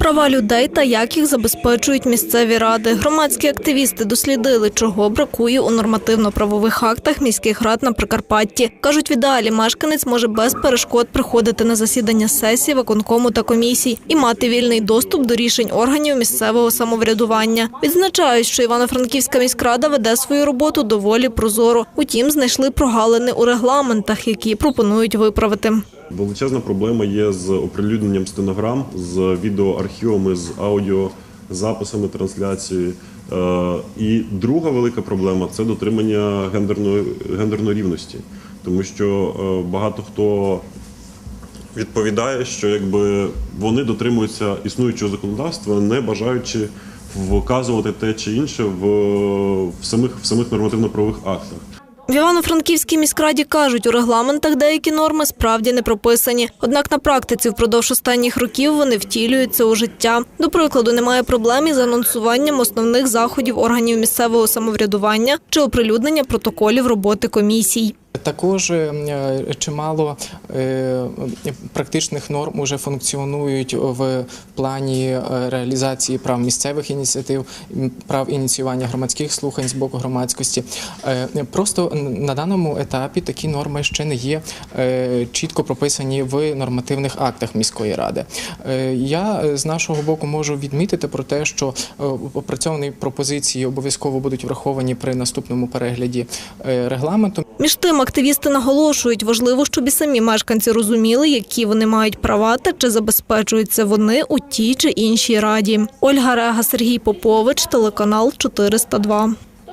Права людей та як їх забезпечують місцеві ради. Громадські активісти дослідили, чого бракує у нормативно-правових актах міських рад на Прикарпатті. Кажуть, в ідеалі мешканець може без перешкод приходити на засідання сесії, виконкому та комісій і мати вільний доступ до рішень органів місцевого самоврядування. Відзначають, що Івано-Франківська міськрада веде свою роботу доволі прозоро. Утім, знайшли прогалини у регламентах, які пропонують виправити. Величезна проблема є з оприлюдненням стенограм, з відеоархівами, з аудіозаписами трансляції. Е, І друга велика проблема це дотримання гендерної, гендерної рівності, тому що е, багато хто відповідає, що якби вони дотримуються існуючого законодавства, не бажаючи вказувати те чи інше в, в самих в самих нормативно-правових актах. В Івано-Франківській міськраді кажуть, у регламентах деякі норми справді не прописані. Однак на практиці впродовж останніх років вони втілюються у життя. До прикладу, немає проблем із анонсуванням основних заходів органів місцевого самоврядування чи оприлюднення протоколів роботи комісій. Також е, чимало е, практичних норм уже функціонують в плані е, реалізації прав місцевих ініціатив, прав ініціювання громадських слухань з боку громадськості. Е, Просто на даному етапі такі норми ще не є е, чітко прописані в нормативних актах міської ради. Е, Я е, з нашого боку можу відмітити про те, що е, опрацьовані пропозиції обов'язково будуть враховані при наступному перегляді е, регламенту. Між тим, активісти наголошують, важливо, щоб і самі мешканці розуміли, які вони мають права та чи забезпечуються вони у тій чи іншій раді. Ольга Рега, Сергій Попович, телеканал 402.